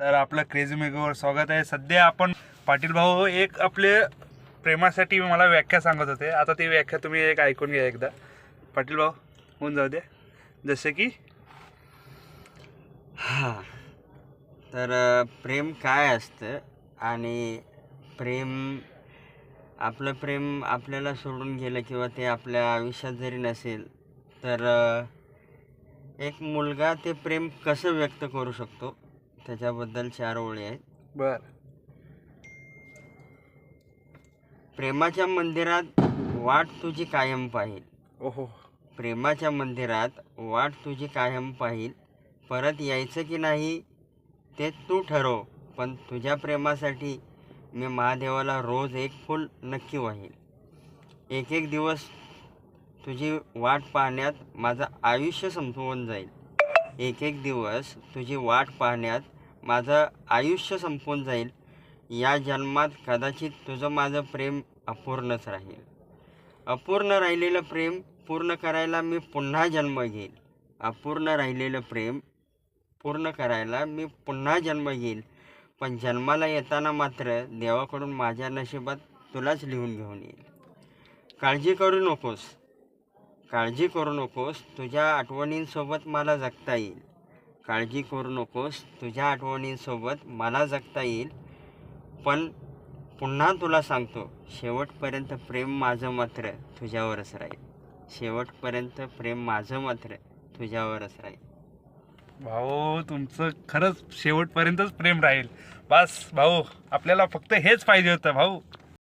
तर आपलं क्रेझी मेगोवर स्वागत आहे. सध्या आपण पाटील भाऊ एक आपले प्रेमासाठी मला व्याख्या सांगत होते. आता ती व्याख्या तुम्ही एक ऐकून घ्या एकदा. पाटील भाऊ होऊन जाऊ दे. जसे की? हां. तर प्रेम काय असतं आणि प्रेम आपलं प्रेम आपल्याला सोडून गेलं किंवा ते आपल्या आयुष्यात जरी नसेल तर एक मुलगा ते प्रेम कसं व्यक्त करू शकतो? त्याच्याबद्दल चार ओळी आहेत. बर. प्रेमाच्या मंदिरात वाट तुझी कायम पाहिल. ओहो. प्रेमाच्या मंदिरात वाट तुझी कायम पाहिल. परत यायचं की नाही ते तू ठरव पण तुझ्या प्रेमासाठी मी महादेवाला रोज एक फूल नक्की वाहील. एक एक दिवस तुझी वाट पाहण्यात माझं आयुष्य संपवून जाईल. एक एक दिवस तुझी वाट पाहण्यात माझं आयुष्य संपून जाईल. या जन्मात कदाचित तुझं माझं प्रेम अपूर्णच राहील. अपूर्ण राहिलेलं प्रेम पूर्ण करायला मी पुन्हा जन्म घेईल. अपूर्ण राहिलेलं प्रेम पूर्ण करायला मी पुन्हा जन्म घेईल. पण जन्माला येताना मात्र देवाकडून माझ्या नशिबात तुलाच लिहून घेऊन येईल. काळजी करू नकोस. काळजी करू नकोस. तुझ्या आठवणींसोबत मला जगता येईल. काळजी करू नकोस. तुझ्या आठवणींसोबत मला जगता येईल. पण पुन्हा तुला सांगतो शेवटपर्यंत प्रेम माझं मात्र तुझ्यावरच राहील. शेवटपर्यंत प्रेम माझं मात्र तुझ्यावरच राहील. भाऊ तुमचं खरंच शेवटपर्यंतच प्रेम राहील. बस भाऊ आपल्याला फक्त हेच पाहिजे होतं भाऊ.